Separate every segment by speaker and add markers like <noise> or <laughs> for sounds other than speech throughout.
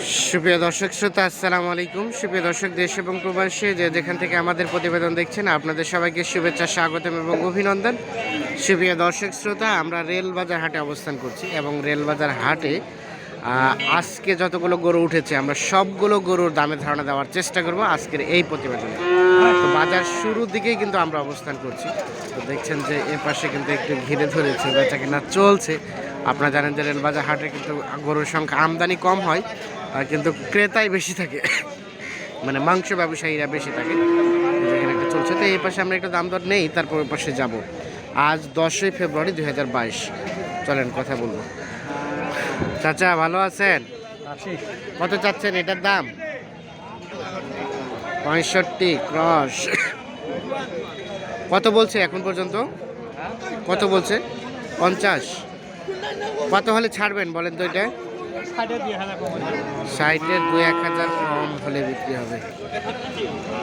Speaker 1: সুপ্রিয় দর্শক শ্রোতা, আসসালামু আলাইকুম। সুপ্রিয় দর্শক, দেশ এবং প্রবাসী যে যেখান থেকে আমাদের প্রতিবেদন দেখছেন, আপনাদের সবাইকে শুভেচ্ছা, স্বাগতম এবং অভিনন্দন। সুপ্রিয় দর্শক শ্রোতা, আমরা রেলবাজার হাটে অবস্থান করছি এবং রেলবাজার হাটে আজকে যতগুলো গরু উঠেছে, আমরা সবগুলো গরুর দামে ধারণা দেওয়ার চেষ্টা করব আজকের এই প্রতিবেদনে। বাজার শুরুর দিকেই কিন্তু আমরা অবস্থান করছি। তো দেখছেন যে এ পাশে কিন্তু একটু ঘিরে ধরেছে বেচা কেনা চলছে। আপনারা জানেন যে রেলবাজার হাটে কিন্তু গরুর সংখ্যা আমদানি কম হয়। কিন্তু ক্রেতাই বেশি থাকে। মানে মাংস ব্যবসায়ীরা বেশি থাকে। যেখানে একটা চলছে। তো এই পাশে আমরা একটু দাম দর নেই তারপর পাশে যাব। আজ দশই ফেব্রুয়ারি দুই হাজার বাইশ। চলেন কথা বলব। চাচা ভালো আছেন? কত চাচ্ছেন এটার দাম? পঁয়ষট্টি ক্রস। কত বলছে এখন পর্যন্ত? কত বলছে? পঞ্চাশ। কত হলে ছাড়বেন বলেন তো এটা? ষাটের দু এক হাজার কম হলে বিক্রি হবে।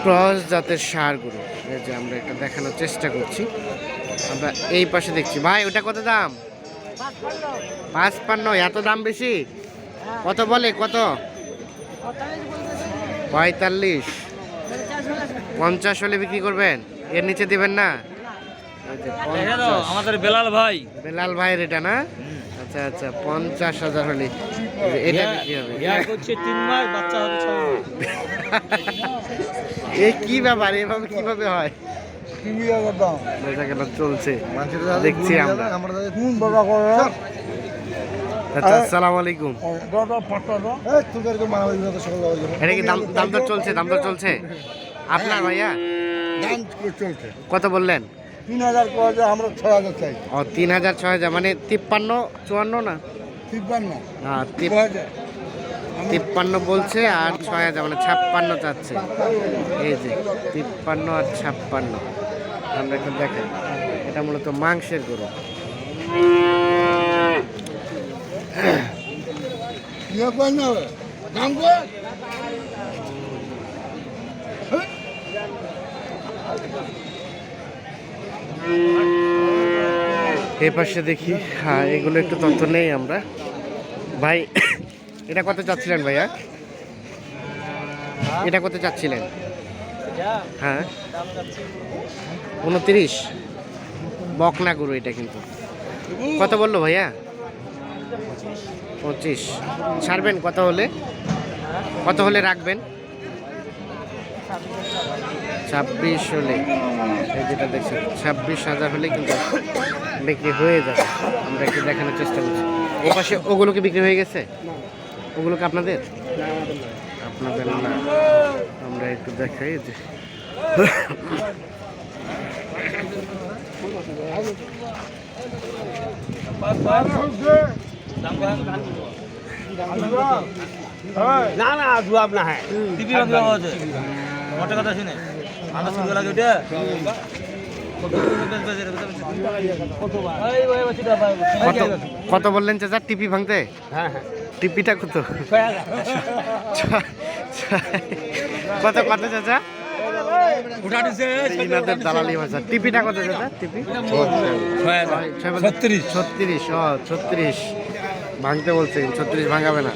Speaker 1: ক্রস জাতের সারগুলো এই যে আমরা এটা দেখানোর চেষ্টা করছি। আমরা এই পাশে দেখছি। ভাই ওটা কত দাম? পাঁচ পান্ন এত দাম বেশি? কত বলে? কত? পঁয়তাল্লিশ। পঞ্চাশ হলে বিক্রি করবেন? এর নিচে দিবেন না।
Speaker 2: আমাদের বেলাল ভাই।
Speaker 1: বেলাল ভাইয়ের এটা না? আচ্ছা আচ্ছা পঞ্চাশ হাজার হলে এই এটা বিক্রি হবে।
Speaker 2: বিয়া তিন মাস বাচ্চা হবে ছ <laughs>
Speaker 1: এ কি ব্যাপার এভাবে কীভাবে হয়? বেচা কেনা চলছে। দেখছি আমরা। আচ্ছা আসসালামু আলাইকুম। এটা কি দাম দাম দর চলছে দাম দর চলছে? আপনার ভাইয়া?
Speaker 3: চলছে।
Speaker 1: কত বললেন?
Speaker 3: তিন হাজার করে যে আমরা ছয় হাজার চাই।
Speaker 1: ও তিন হাজার ছয় হাজার মানে তিপ্পান্ন চুয়ান্ন না?
Speaker 3: তিপ্পান্ন।
Speaker 1: হ্যাঁ
Speaker 3: হাজার।
Speaker 1: তিপ্পান্ন বলছে আর ছয় হাজার মানে ছাপ্পান্ন চাচ্ছে। এই যে তিপ্পান্ন আর ছাপ্পান্ন। আমরা একটু দেখেন এটা মূলত মাংসের গরু।
Speaker 3: দাম
Speaker 1: এই পাশে দেখি হ্যাঁ এগুলো একটু তথ্য নেই আমরা। ভাই, এটা কত চাচ্ছিলেন ভাইয়া? এটা কত চাচ্ছিলেন? হ্যাঁ। উনত্রিশ? বকনা গরু এটা কিন্তু। কত বলল ভাইয়া? পঁচিশ। ছাড়বেন কত হলে? কত হলে রাখবেন? ছাব্বিশ হলে এই যেটা দেখছেন ছাব্বিশ হাজার হলে কিন্তু বিক্রি হয়ে যাবে। আমরা একটু দেখানোর চেষ্টা করছি। ও পাশে ওগুলো কি বিক্রি হয়ে গেছে? ওগুলো কি আপনাদের? আপনাদের না। আমরা একটু দেখাই যে
Speaker 2: না না জবাব না হ্যাঁ। কথা শুনে। আমরা শুনতে লাগে ওটা?
Speaker 1: কত কত বললেন চাচা? টিপি ভাঙতে?
Speaker 2: হ্যাঁ হ্যাঁ।
Speaker 1: টিপিটা কত? কত কত চাচা? দালালি ভাষা। টিপিটা কত চাচা? টিপি?
Speaker 2: ছত্রিশ।
Speaker 1: ছত্রিশ ও ছত্রিশ। ভাঙতে বলছে ছত্রিশ ভাঙাবে না।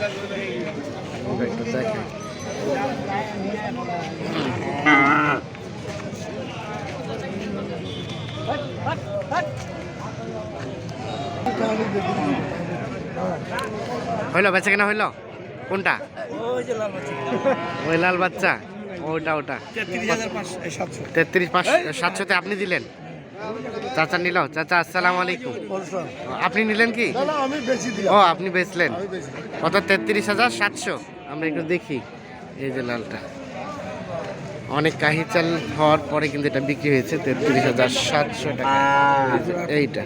Speaker 1: আমরা হইল বেচা কেনা হইল? কোনটা? ওই লাল বাচ্চা। ওটা ওটা তেত্রিশ পাঁচ সাতশোতে আপনি দিলেন? চাচা নিল। চাচা আসসালাম আলাইকুম। আপনি নিলেন কি?
Speaker 3: না না আমি বেশি
Speaker 1: ও আপনি বেচলেন। কত? তেত্রিশ হাজার সাতশো। আমরা একটু দেখি। এই যে লালটা। অনেক কাহি চাল হওয়ার পরে কিন্তু এটা বিক্রি হয়েছে। তেত্রিশ হাজার সাতশো টাকা। এইটা।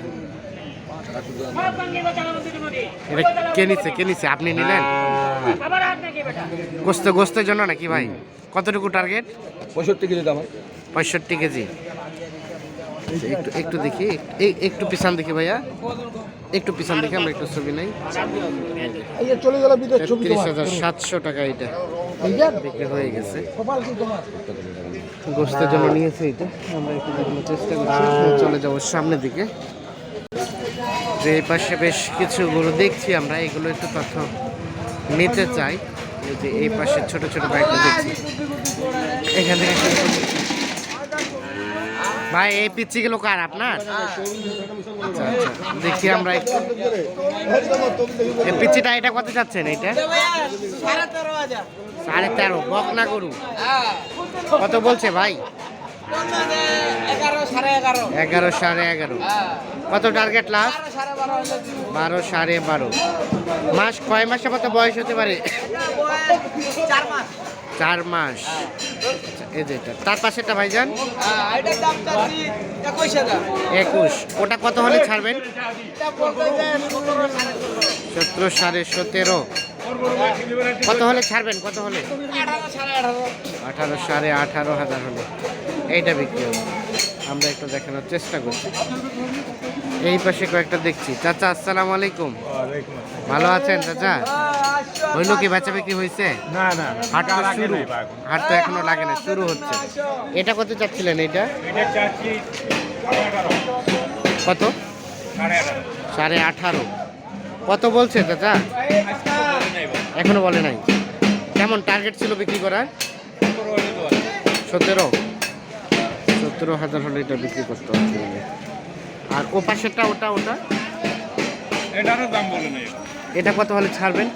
Speaker 1: কে নিচ্ছে কে নিচ্ছে? আপনি নিলেন? গোস্ত গোস্তের জন্য নাকি ভাই? কতটুকু টার্গেট
Speaker 2: পঁয়ষট্টি কেজি দাম।
Speaker 1: পঁয়ষট্টি কেজি। আচ্ছা, একটু একটু দেখি। এই- একটু পিছন দেখি ভাইয়া। একটু পিছন দেখি আমরা একটু ছবি নেই।
Speaker 3: চলে গেল তোমার।
Speaker 1: হাজার সাতশো টাকা এটা। বিক্রি হয়ে গেছে। গোস্তের জন্য নিয়েছে এটা। আমরা একটু দেখানোর চেষ্টা করছি। চলে যাব সামনের দিকে। যে এই পাশে বেশ কিছু গরু দেখছি আমরা এগুলো একটু তথ্য নিতে চাই। যে এই পাশে ছোট ছোট বাইকটা দেখছি। এখান থেকে ভাই এই পিচ্ছি পিচ্ছিগুলো কার আপনার? আচ্ছা আচ্ছা দেখি আমরা এই পিচ্ছিটা এটা কত চাচ্ছেন এটা সাড়ে তেরো বক না করু কত বলছে ভাই?
Speaker 4: এগারো সাড়ে এগারো।
Speaker 1: কত টার্গেট লাস্ট
Speaker 4: বারো
Speaker 1: সাড়ে বারো। মাস কয় মাসের মতো বয়স হতে পারে?
Speaker 4: চার মাস।
Speaker 1: এই যেটা তার পাশেরটা ভাইজান?
Speaker 4: একুশ।
Speaker 1: ওটা কত হলে ছাড়বেন?
Speaker 4: যে সতেরো সাড়ে সতেরো।
Speaker 1: কত হলে ছাড়বেন? কত হলে?
Speaker 4: আঠারো সাড়ে আঠারো
Speaker 1: হাজার হলে। এইটা বিক্রি হবে। আমরা একটু দেখানোর চেষ্টা করছি। এই পাশে কয়েকটা দেখছি। চাচা আসসালামু আলাইকুম। ভালো আছেন চাচা? হইল কি বাচ্চা বিক্রি হয়েছে
Speaker 2: না না
Speaker 1: হাট তো শুরু। হাট তো এখনও লাগে না শুরু হচ্ছে। এটা কত চাচ্ছিলেন এটা কত? সাড়ে আঠারো। কত বলছে চাচা? এখনও বলে নাই। কেমন টার্গেট ছিল বিক্রি করার? সতেরো। সতেরো হাজার হলে এটা বিক্রি করতে হচ্ছে আর ও পাশেরটা ওটা ওটা?
Speaker 2: এটারও দাম বলে নেই।
Speaker 1: এটা কত হলে ছাড়বেন?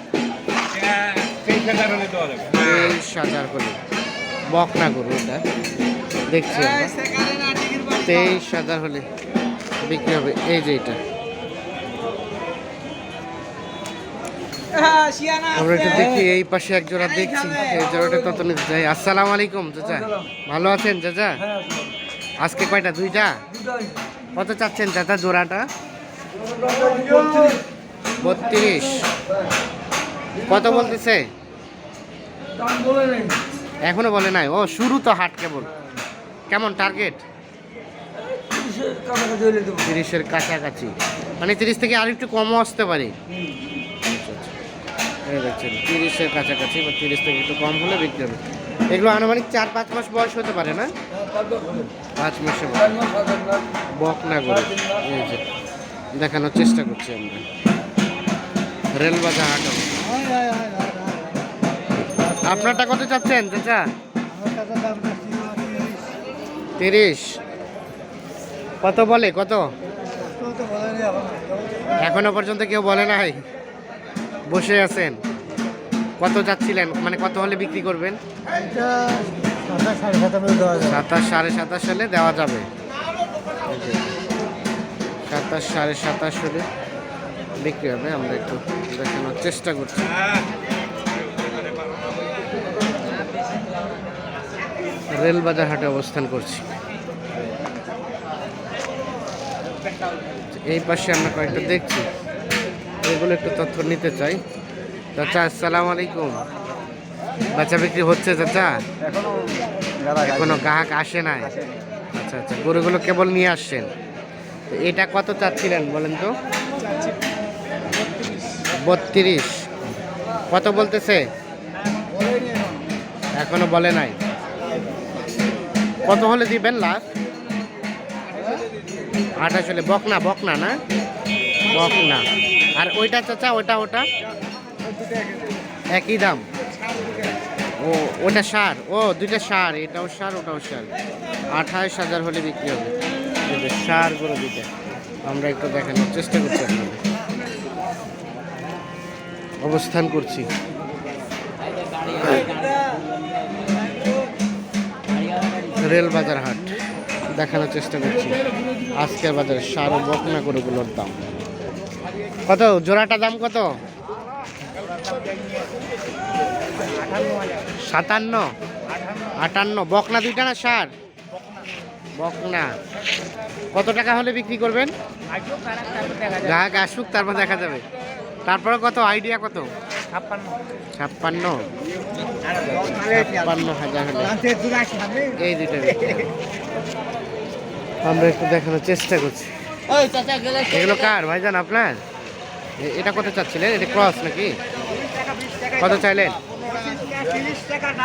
Speaker 2: তেইশ হাজার হলে দেওয়া যাবে।
Speaker 1: তেইশ হাজার হলে। বক না করুন এটা। দেখছি আমরা। তেইশ হাজার হলে বিক্রি হবে। এই যে এটা। আমরা একটু দেখি এই পাশে এক জোড়া দেখছি। এই জোড়াটা তত নিতে যাই আসসালামু আলাইকুম চাচা। ভালো আছেন চাচা? আজকে কয়টা? দুইটা? কত চাচ্ছেন চাচা জোড়াটা? বত্রিশ। কত বলতেছে?
Speaker 3: এখনও বলে নাই।
Speaker 1: ও শুরু তো হাট কেবল। কেমন টার্গেট?
Speaker 3: তিরিশের কাছাকাছি
Speaker 1: মানে তিরিশ থেকে আর একটু কমও আসতে পারে। এই দেখছেন, তিরিশের কাছাকাছি বা তিরিশ থেকে একটু কম হলে বিক্রি হবে। এগুলো আনুমানিক চার পাঁচ মাস বয়স হতে পারে, না? পাঁচ মাসে
Speaker 3: চার মাস হাজার না
Speaker 1: বক না করে এই যে, দেখানোর চেষ্টা করছি আমরা। রেলবাজার হাট আপনারটা কত চাচ্ছেন, চাচা? তিরিশ। কত বলে, কত? এখনও পর্যন্ত কেউ বলে নাই। বসে আছেন। কত যাচ্ছিলেন? মানে কত হলে বিক্রি করবেন? সাতাশ সাড়ে সাতাশ হলে দেওয়া যাবে। সাতাশ সাড়ে সাতাশ হলে বিক্রি হবে। আমরা একটু দেখানোর চেষ্টা করছি। রেলবাজার হাটে অবস্থান করছি। এই পাশে আমরা কয়েকটা দেখছি। এগুলো একটু তথ্য নিতে চাই। চাচা আসসালামু আলাইকুম। বাচ্চা বিক্রি হচ্ছে চাচা? এখনও গ্রাহক আসে নাই? আচ্ছা আচ্ছা গরুগুলো কেবল নিয়ে আসছেন। তো এটা কত চাচ্ছিলেন বলেন তো? বত্রিশ। কত বলতেছে? এখনও বলে নাই। কত হলে দিবেন লাস্ট আঠাশ হলে। বকনা বকনা না? বকনা। আর ওইটা চাচা ওটা ওটা? একই দাম। ও ওটা সার। ও, দুইটা সার, এটাও সার, ওটাও সার। আঠাশ হাজার হলে বিক্রি হবে। সার করে দুইটা। আমরা একটু দেখানোর চেষ্টা করছি আপনাদের। অবস্থান করছি। রেল বাজার হাট। দেখানোর চেষ্টা করছি। আজকের বাজারে সার ও বকনা গরুগুলোর দাম। কত? জোড়াটা দাম কত? সাতান্ন। আটান্ন। বকনা দুইটা না সার বকনা। কত টাকা হলে বিক্রি করবেন? গ্রাহক আসুক, তারপর দেখা যাবে। তারপরে কত? আইডিয়া কত? ছাপ্পান্ন। ছাপ্পান্ন হাজার হলে। এই বিক্রি আমরা একটু দেখানোর চেষ্টা করছি। এগুলো কার ভাইজান আপনার? এটা কত চাচ্ছিলেন? এটা ক্রস নাকি? কত চাইলেন?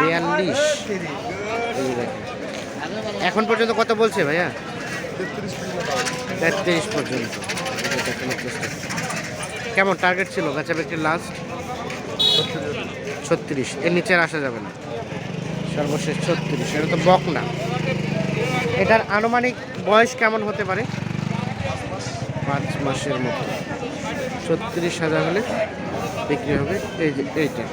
Speaker 1: বিয়াল্লিশ। এখন পর্যন্ত কত বলছে ভাইয়া? তেত্রিশ পর্যন্ত। কেমন টার্গেট ছিল? বেচা বিক্রির লাস্ট ছত্রিশ। এর নিচে আসা যাবে না। সর্বশেষ ছত্রিশ। এটা তো বক না। এটার আনুমানিক বয়স কেমন হতে পারে? পাঁচ মাসের মতো। ছত্রিশ হাজার হলে বিক্রি হবে। এই যে এইটা।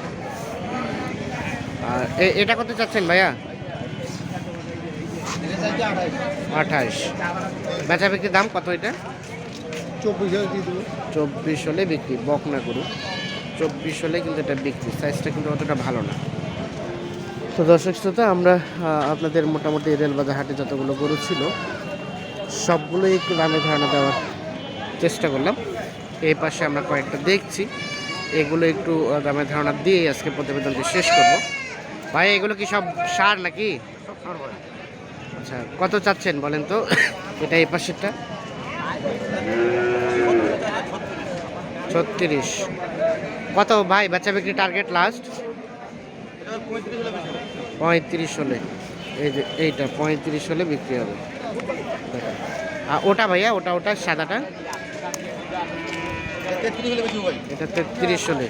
Speaker 1: আর এটা কত চাচ্ছেন ভাইয়া? আঠাশ। বেচা বিক্রির দাম কত এটা?
Speaker 3: চব্বিশ
Speaker 1: চব্বিশ হলে বিক্রি বক না করুন চব্বিশ হলে কিন্তু এটা বিক্রি। সাইজটা কিন্তু অতটা ভালো না। তো দর্শক শ্রোতা আমরা আপনাদের মোটামুটি রেলবাজার হাটে যতগুলো গরু ছিল সবগুলোই একটু দামে ধারণা দেওয়ার চেষ্টা করলাম। এই পাশে আমরা কয়েকটা দেখছি। এগুলো একটু দামে ধারণা দিয়ে আজকে প্রতিবেদনটি শেষ করব। ভাই, এগুলো কি সব সার নাকি? আচ্ছা কত চাচ্ছেন বলেন তো? এটা এই পাশেরটা? ছত্রিশ। কত ভাই বাচ্চা বিক্রি টার্গেট লাস্ট? পঁয়ত্রিশ হলে। এই যে এইটা, পঁয়ত্রিশ হলে বিক্রি হবে। ওটা ভাইয়া, ওটা ওটা সাদাটা। এটা তেত্রিশ হলে।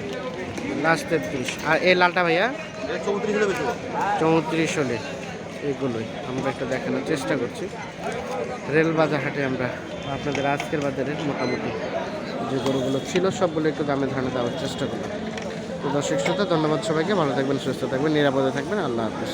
Speaker 1: লাস্ট তেত্রিশ। আর এই লালটা ভাইয়া? চৌত্রিশ হলে। এগুলোই আমরা একটু দেখানোর চেষ্টা করছি। রেল বাজার হাটে আমরা আপনাদের আজকের বাজারের মোটামুটি যে গরুগুলো ছিল, সবগুলো একটু দামে ধারণা দেওয়ার চেষ্টা করলাম। তো দর্শক শ্রোতা, ধন্যবাদ সবাইকে। ভালো থাকবেন, সুস্থ থাকবেন, নিরাপদে থাকবেন। আল্লাহ হাফিজ।